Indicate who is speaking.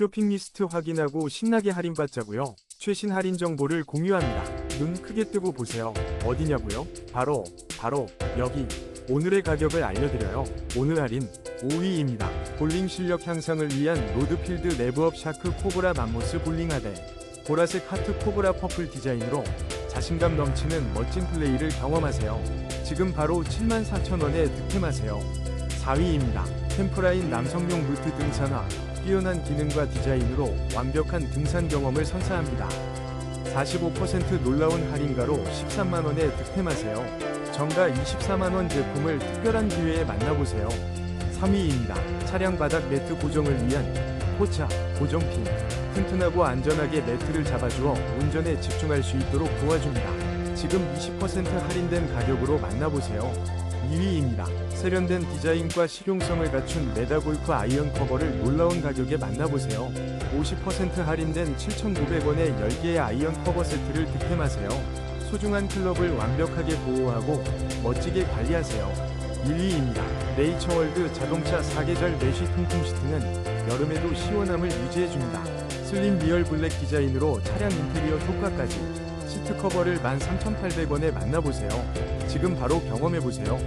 Speaker 1: 쇼핑 리스트 확인하고 신나게 할인받자고요. 최신 할인 정보를 공유합니다. 눈 크게 뜨고 보세요. 어디냐고요? 바로 바로 여기. 오늘의 가격을 알려드려요. 오늘 할인 5위입니다. 볼링 실력 향상을 위한 로드필드 레브업 샤크 코브라 맘모스 볼링 하대. 보라색 하트 코브라 퍼플 디자인으로 자신감 넘치는 멋진 플레이를 경험하세요. 지금 바로 74,000원에 득템하세요. 4위입니다. 템프라인 남성용 루트 등산화. 뛰어난 기능과 디자인으로 완벽한 등산 경험을 선사합니다. 45% 놀라운 할인가로 13만원에 득템하세요. 정가 24만원 제품을 특별한 기회에 만나보세요. 3위입니다. 차량 바닥 매트 고정을 위한 포차 고정핀. 튼튼하고 안전하게 매트를 잡아주어 운전에 집중할 수 있도록 도와줍니다. 지금 20% 할인된 가격으로 만나보세요. 2위입니다. 세련된 디자인과 실용성을 갖춘 메다골프 아이언 커버를 놀라운 가격에 만나보세요. 50% 할인된 7,900원의 10개의 아이언 커버 세트를 득템하세요. 소중한 클럽을 완벽하게 보호하고 멋지게 관리하세요. 1위입니다. 네이처월드 자동차 사계절 메쉬 통풍 시트는 여름에도 시원함을 유지해줍니다. 슬림 리얼 블랙 디자인으로 차량 인테리어 효과까지 시트 커버를 13,800원에 만나보세요. 지금 바로 경험해보세요.